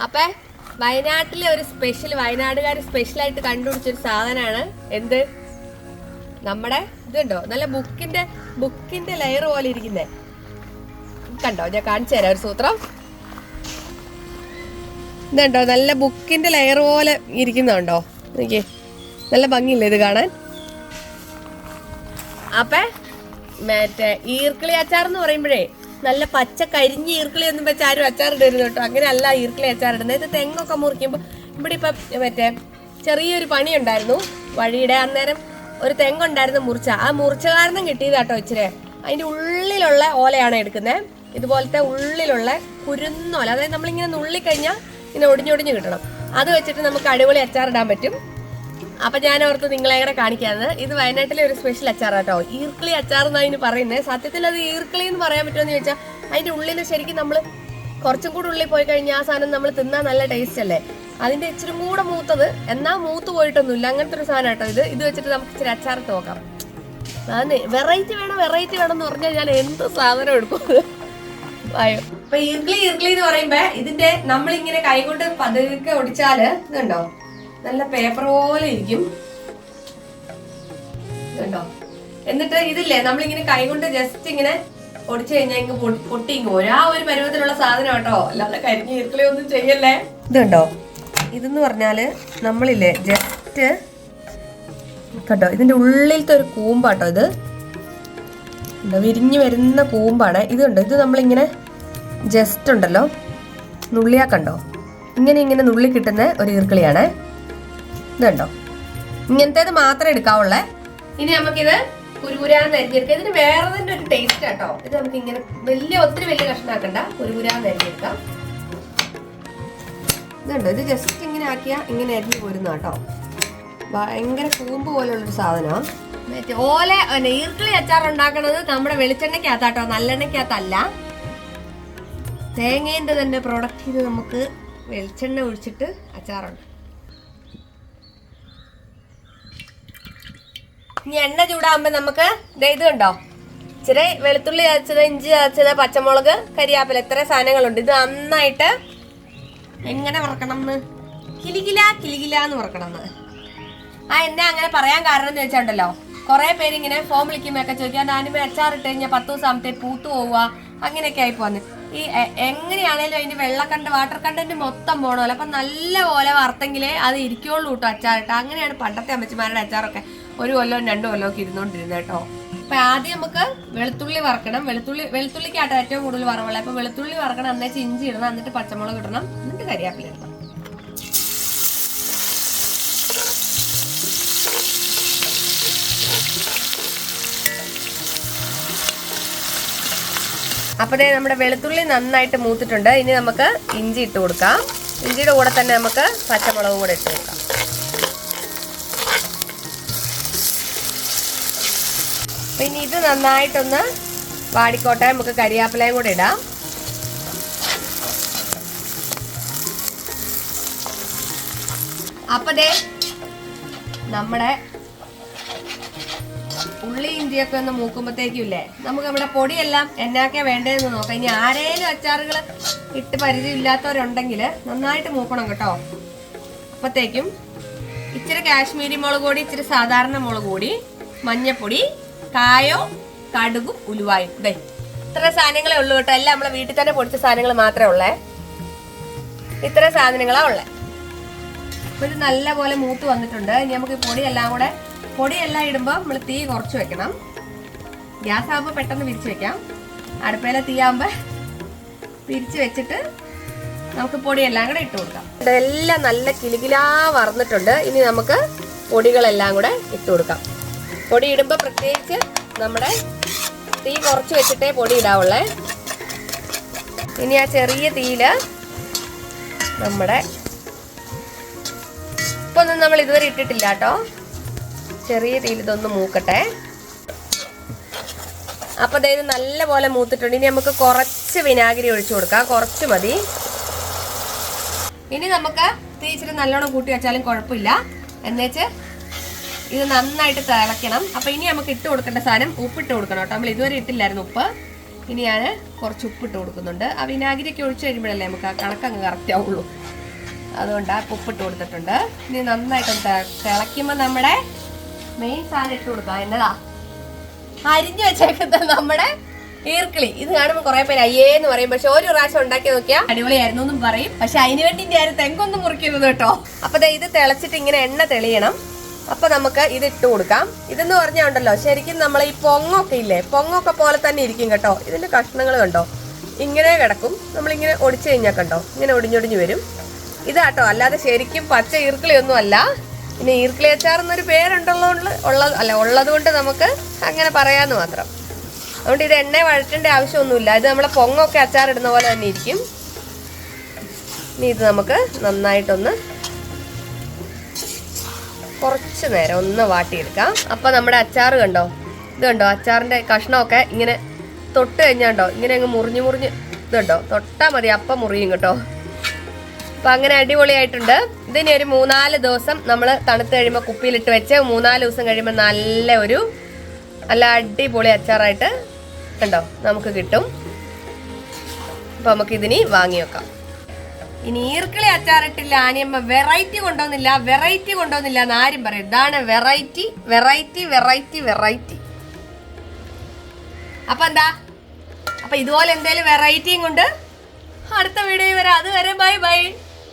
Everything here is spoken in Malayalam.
അപ്പേ വയനാട്ടിലെ ഒരു സ്പെഷ്യൽ വയനാടുകാർ സ്പെഷ്യലായിട്ട് കണ്ടുപിടിച്ചൊരു സാധനമാണ് എന്ത്? നമ്മുടെ ഇതുണ്ടോ? നല്ല ബുക്കിന്റെ ബുക്കിന്റെ ലെയർ പോലെ ഇരിക്കുന്നേ. കണ്ടോ? ഞാൻ കാണിച്ചു തരാം ഒരു സൂത്രം. ഇതുണ്ടോ? നല്ല ബുക്കിന്റെ ലെയർ പോലെ ഇരിക്കുന്നുണ്ടോ? നോക്കിയേ. നല്ല ഭംഗിയില്ലേ ഇത് കാണാൻ? അപ്പേ മറ്റേ ഈർക്കിളി അച്ചാർ എന്ന് പറയുമ്പോഴേ നല്ല പച്ച കരിഞ്ഞ ഈർക്കിളി ഒന്നും വെച്ച് ആരും അച്ചാറിടരുത് കേട്ടോ. അങ്ങനെ അല്ല ഈർക്കിളി അച്ചാറിടുന്നത്. ഇത് തെങ്ങൊക്കെ മുറിക്കുമ്പോൾ ഇവിടെ ഇപ്പം മറ്റേ ചെറിയൊരു പണി ഉണ്ടായിരുന്നു വഴിയുടെ അന്നേരം ഒരു തെങ്ങുണ്ടായിരുന്നു മുറിച്ച. ആ മുറിച്ച കാരണം കിട്ടിയതാട്ടോ ഇച്ചിരി. അതിന്റെ ഉള്ളിലുള്ള ഓലയാണ് എടുക്കുന്നത്. ഇതുപോലത്തെ ഉള്ളിലുള്ള കുരുന്നോല. അതായത് നമ്മളിങ്ങനെ നുള്ളിക്കഴിഞ്ഞാൽ ഇങ്ങനെ ഒടിഞ്ഞൊടിഞ്ഞ് കിട്ടണം. അത് വെച്ചിട്ട് നമുക്ക് അടിപൊളി അച്ചാറിടാൻ പറ്റും. അപ്പൊ ഞാൻ ഓർത്ത് നിങ്ങളെ കൂടെ കാണിക്കാന്ന്? ഇത് വയനാട്ടിലെ ഒരു സ്പെഷ്യൽ അച്ചാർ കേട്ടോ ഈർക്കിളി അച്ചാർ എന്നാണ് അതിന് പറയുന്നത് സത്യത്തിൽ അത് ഈർക്കിളി എന്ന് പറയാൻ പറ്റുമെന്ന് ചോദിച്ചാൽ അതിന്റെ ഉള്ളിൽ ശരിക്കും നമ്മൾ കുറച്ചും കൂടെ ഉള്ളിൽ പോയി കഴിഞ്ഞാൽ ആ സാധനം നമ്മൾ തിന്നാൻ നല്ല ടേസ്റ്റ് അല്ലേ? അതിന്റെ ഇച്ചിരി കൂടെ മൂത്തത് എന്നാ മൂത്ത് പോയിട്ടൊന്നുമില്ല. അങ്ങനത്തെ ഒരു സാധനം കേട്ടോ ഇത്. ഇത് വെച്ചിട്ട് നമുക്ക് ഇച്ചിരി അച്ചാർ നോക്കാം. അതെ വെറൈറ്റി വേണം വെറൈറ്റി വേണം എന്ന് പറഞ്ഞാൽ ഞാൻ എന്ത് സാധനം എടുക്കും ആയോ അപ്പൊ ഈർക്കിളി ഈർക്കിളി എന്ന് പറയുമ്പോ ഇതിന്റെ നമ്മളിങ്ങനെ കൈകൊണ്ട് പതുക്കെ ഒടിച്ചാൽ ഇതുണ്ടോ? നല്ല പേപ്പർ പോലെ ഇരിക്കും. കേട്ടോ എന്നിട്ട് ഇതില്ലേ നമ്മളിങ്ങനെ കൈകൊണ്ട് ജസ്റ്റ് ഇങ്ങനെ പൊടിച്ചു കഴിഞ്ഞാൽ ഇങ്ങ് പൊട്ടി- ഒരാ ആ ഒരു പരുവത്തിലുള്ള സാധനം കേട്ടോ അല്ലാതെ കരിഞ്ഞു ഇരുക്കളെ ഒന്നും ചെയ്യല്ലേ? ഇതുണ്ടോ? ഇതെന്ന് പറഞ്ഞാൽ നമ്മളില്ലേ ജസ്റ്റ് കേട്ടോ ഇതിന്റെ ഉള്ളിലത്തെ ഒരു കൂമ്പാട്ടോ ഇത്. വിരിഞ്ഞു വരുന്ന കൂമ്പാണ്. ഇതുണ്ട്? ഇത് നമ്മളിങ്ങനെ ജസ്റ്റ് ഉണ്ടല്ലോ. നുള്ളിയാക്കണ്ടോ ഇങ്ങനെ ഇങ്ങനെ നുള്ളി കിട്ടുന്ന ഒരു ഈർക്കിളിയാണ്. ഇതുണ്ടോ? ഇങ്ങനത്തേത് മാത്രമേ എടുക്കാവുള്ളേ? ഇനി നമുക്കിത് കുരുകുരാന്ന് അരിഞ്ഞെടുക്കാം. ഇതിന് വേറെ തന്നെ ഒരു ടേസ്റ്റ് കേട്ടോ ഇത് നമുക്ക് ഇങ്ങനെ വലിയ ഒത്തിരി വലിയ കഷ്ണാക്കണ്ട. കുരുകുരാന്ന് അരിഞ്ഞെടുക്കാം. ഇതുണ്ടോ? ഇത് ജസ്റ്റ് ഇങ്ങനെ ആക്കിയാൽ ഇങ്ങനെ അരിഞ്ഞു പോരുന്ന കേട്ടോ ഭയങ്കര കൂമ്പ് പോലുള്ളൊരു സാധനമാണ് ഓല ഈർക്കിളി അച്ചാർ ഉണ്ടാക്കണത് നമ്മുടെ വെളിച്ചെണ്ണയ്ക്കകത്താട്ടോ. നല്ലെണ്ണയ്ക്കകത്തല്ല. തേങ്ങേന്റെ തന്നെ പ്രോഡക്റ്റ് ചെയ്ത് നമുക്ക് വെളിച്ചെണ്ണ ഒഴിച്ചിട്ട് അച്ചാറുണ്ട്. ഇനി എണ്ണ ചൂടാകുമ്പോ നമുക്ക് ഇത് കണ്ടോ? ഇച്ചിരി വെളുത്തുള്ളി ചതച്ചത് ഇഞ്ചി ചതച്ചത് പച്ചമുളക് കരിയാപ്പില ഇത്ര സാധനങ്ങളുണ്ട്. ഇത് നന്നായിട്ട് എങ്ങനെ വറക്കണം എന്ന് കിലികില കിലികില എന്ന് വറക്കണം എന്ന് ആ എന്നെ അങ്ങനെ പറയാൻ കാരണം എന്ന് വെച്ചാണ്ടല്ലോ കുറെ പേരിങ്ങനെ ഫോം വിളിക്കുമ്പോഴൊക്കെ ചോദിക്കാൻ ഞാനിപ്പോ അച്ചാറിട്ട് കഴിഞ്ഞാൽ പത്ത് ദിവസം ആകുമ്പത്തേ പൂത്തു പോവുക. അങ്ങനെയൊക്കെ ആയി പോന്ന്. ഈ എങ്ങനെയാണേലും അതിന്റെ വെള്ള കണ്ട് വാട്ടർ കണ്ടന്റ് മൊത്തം പോണല്ലോ. അപ്പൊ നല്ല പോലെ വറുത്തെങ്കിലേ അത് ഇരിക്കുള്ളൂ കേട്ടോ അച്ചാറിട്ട്. അങ്ങനെയാണ് പണ്ടത്തെ അമ്മച്ചിമാരുടെ അച്ചാറൊക്കെ. ഒരു കൊല്ലവും രണ്ടു കൊല്ലവും ഒക്കെ ഇരുന്നോണ്ടിരുന്നത് കേട്ടോ. അപ്പൊ ആദ്യം നമുക്ക് വെളുത്തുള്ളി വറക്കണം. വെളുത്തുള്ളി വെളുത്തുള്ളിക്കാട്ടോ ഏറ്റവും കൂടുതൽ വറവുള്ളത്. അപ്പൊ വെളുത്തുള്ളി വറക്കണം എന്നിട്ട് ഇഞ്ചി ഇടണം എന്നിട്ട് പച്ചമുളക് ഇടണം എന്നിട്ട് കരിയാപ്പില ഇടണം. അപ്പോ നമ്മുടെ വെളുത്തുള്ളി നന്നായിട്ട് മൂത്തിട്ടുണ്ട്. ഇനി നമുക്ക് ഇഞ്ചി ഇട്ട് കൊടുക്കാം. ഇഞ്ചിയുടെ കൂടെ തന്നെ നമുക്ക് പച്ചമുളകും കൂടെ ഇട്ട് കൊടുക്കാം. അപ്പൊ ഇനി ഇത് നന്നായിട്ടൊന്ന് വാടിക്കോട്ടെ നമുക്ക് കരിയാപ്പിലയും കൂടെ ഇടാം. അപ്പ ദേ നമ്മുടെ ഉള്ളി ഇഞ്ചിയൊക്കെ ഒന്ന് മൂക്കുമ്പോഴത്തേക്കും ഇല്ലേ നമുക്ക് നമ്മുടെ പൊടിയെല്ലാം എന്നാക്കെ വേണ്ടതെന്ന് നോക്കാം. ഇനി ആരേലും അച്ചാറുകൾ ഇട്ട് പരിചയമില്ലാത്തവരുണ്ടെങ്കിൽ നന്നായിട്ട് മൂക്കണം കേട്ടോ. അപ്പത്തേക്കും ഇച്ചിരി കാശ്മീരി മുളക് പൊടി ഇച്ചിരി സാധാരണ മുളക് പൊടി മഞ്ഞപ്പൊടി കായോ കടുകും ഉലുവായും. ഇതേ ഇത്ര സാധനങ്ങളെ ഉള്ളൂ കേട്ടോ. എല്ലാം നമ്മളെ വീട്ടിൽ തന്നെ പൊടിച്ച സാധനങ്ങൾ മാത്രമേ ഉള്ളേ. ഇത്ര സാധനങ്ങളാ ഉള്ളേ. ഇത് നല്ല പോലെ മൂത്ത് വന്നിട്ടുണ്ട്. ഇനി നമുക്ക് ഈ പൊടിയെല്ലാം കൂടെ പൊടിയെല്ലാം ഇടുമ്പോൾ നമ്മൾ തീ കുറച്ച് വെക്കണം. ഗ്യാസ് ആകുമ്പോൾ പെട്ടെന്ന് വിരിച്ച് വെക്കാം. അടുപ്പയിലെ തീ ആകുമ്പോൾ തിരിച്ച് വെച്ചിട്ട് നമുക്ക് പൊടിയെല്ലാം കൂടെ ഇട്ട് കൊടുക്കാം. ഇതെല്ലാം നല്ല കിലുകിലാ വറന്നിട്ടുണ്ട്. ഇനി നമുക്ക് പൊടികളെല്ലാം കൂടെ ഇട്ട് കൊടുക്കാം. പൊടി ഇടുമ്പോൾ പ്രത്യേകിച്ച് നമ്മുടെ തീ കുറച്ച് വെച്ചിട്ടേ പൊടി ഇടാവുള്ളേ ഇനി ആ ചെറിയ തീയിൽ നമ്മുടെ ഇപ്പൊ ഒന്നും നമ്മൾ ഇതുവരെ ഇട്ടിട്ടില്ല കേട്ടോ. ചെറിയ തീയിൽ ഇതൊന്ന് മൂക്കട്ടെ. അപ്പൊ അതായത് നല്ലപോലെ നല്ല പോലെ മൂത്തിട്ടുണ്ട്. ഇനി നമുക്ക് കുറച്ച് വിനാഗിരി ഒഴിച്ചു കൊടുക്കാം. കുറച്ച് മതി. ഇനി നമുക്ക് തീ നല്ലോണം കൂട്ടി വെച്ചാലും കുഴപ്പമില്ല. എന്നുവെച്ച് ഇത് നന്നായിട്ട് തിളയ്ക്കണം. അപ്പൊ ഇനി നമുക്ക് ഇട്ട് കൊടുക്കേണ്ട സാധനം ഉപ്പിട്ട് കൊടുക്കണം കേട്ടോ. നമ്മൾ ഇതുവരെ ഇട്ടില്ലായിരുന്നു ഉപ്പ്. ഇനി ഞാൻ കുറച്ച് ഉപ്പിട്ട് കൊടുക്കുന്നുണ്ട്. ആ വിനാഗിരിയൊക്കെ ഒഴിച്ച് കഴിയുമ്പോഴല്ലേ നമുക്ക് ആ കണക്കങ്ങ് കറക്റ്റ് ആവുള്ളൂ. അതുകൊണ്ട് ആ ഉപ്പിട്ട് കൊടുത്തിട്ടുണ്ട്. ഇനി നന്നായിട്ടൊന്ന് തെ- തിളയ്ക്കുമ്പോൾ നമ്മുടെ മെയിൻ സാധനം ഇട്ട് കൊടുക്കാം. എന്നതാ? അരിഞ്ഞു വെച്ചേക്കുന്ന നമ്മുടെ ഈർക്കിളി. ഇത് കാണുമ്പോൾ കുറെ പേര് അയ്യേ എന്ന് പറയും. പക്ഷെ ഒരു പ്രാവശ്യം ഉണ്ടാക്കി നോക്കിയാൽ അടിപൊളിയായിരുന്നു എന്നും പറയും. പക്ഷെ അതിനുവേണ്ടി ഞാൻ തെങ്ങൊന്നും മുറിക്കരുത് കേട്ടോ. അപ്പൊ ഇത് തിളച്ചിട്ട് ഇങ്ങനെ എണ്ണ തെളിയണം. അപ്പൊ നമുക്ക് ഇത് ഇട്ട് കൊടുക്കാം. ഇതെന്ന് പറഞ്ഞാൽ ഉണ്ടല്ലോ ശരിക്കും നമ്മൾ ഈ പൊങ്ങൊക്കെ ഇല്ലേ പൊങ്ങൊക്കെ പോലെ തന്നെ ഇരിക്കും കേട്ടോ. ഇതിന്റെ കഷ്ണങ്ങൾ കണ്ടോ? ഇങ്ങനെ കിടക്കും. നമ്മൾ ഇങ്ങനെ ഒടിച്ചു കഴിഞ്ഞാൽ കണ്ടോ? ഇങ്ങനെ ഒടിഞ്ഞൊടിഞ്ഞു വരും. ഇതാട്ടോ അല്ലാതെ ശരിക്കും പച്ച ഈർക്കിളിയൊന്നും അല്ല. പിന്നെ ഈർക്കിളി അച്ചാർ എന്നൊരു പേരുണ്ടല്ലോ ഉള്ളത് അല്ല ഉള്ളത് കൊണ്ട് നമുക്ക് അങ്ങനെ പറയാന്ന് മാത്രം. അതുകൊണ്ട് ഇത് എണ്ണ വഴറ്റേണ്ട ആവശ്യമൊന്നുമില്ല. ഇത് നമ്മളെ പൊങ്ങൊക്കെ അച്ചാർ ഇടുന്ന പോലെ തന്നെ ഇരിക്കും. ഇനി ഇത് നമുക്ക് നന്നായിട്ടൊന്ന് കുറച്ച് നേരം ഒന്ന് വാട്ടിയെടുക്കാം. അപ്പൊ നമ്മുടെ അച്ചാർ കണ്ടോ? ഇത് കണ്ടോ? അച്ചാറിന്റെ കഷ്ണമൊക്കെ ഇങ്ങനെ തൊട്ട് കഴിഞ്ഞാണ്ടോ ഇങ്ങനെ അങ്ങ് മുറിഞ്ഞ് മുറിഞ്ഞ് ഇതുണ്ടോ തൊട്ടാൽ തൊട്ടാ മതി അപ്പം മുറിയും കേട്ടോ. അപ്പൊ അങ്ങനെ അടിപൊളിയായിട്ടുണ്ട്. ഇതിനി ഒരു മൂന്നാൽ ദിവസം നമ്മൾ തണുത്ത് കഴിയുമ്പോൾ കുപ്പിയിലിട്ട് വെച്ച് മൂന്നാൽ ദിവസം കഴിയുമ്പോൾ നല്ല ഒരു നല്ല അടിപൊളി അച്ചാറായിട്ട് കണ്ടോ? നമുക്ക് കിട്ടും. അപ്പൊ നമുക്ക് ഇതിനി വാങ്ങി വെക്കാം. ഇനി ഈർക്കിളി അച്ചാറിട്ടില്ല ആനിയമ്മ വെറൈറ്റി കൊണ്ടുവന്നില്ല വെറൈറ്റി കൊണ്ടുവന്നില്ല എന്ന് ആരും പറയും ഇതാണ് വെറൈറ്റി വെറൈറ്റി വെറൈറ്റി വെറൈറ്റി അപ്പൊ എന്താ? അപ്പൊ ഇതുപോലെ എന്തേലും വെറൈറ്റിയും കൊണ്ട് അടുത്ത വീഡിയോ വരാം. അതുവരെ ബൈ ബൈ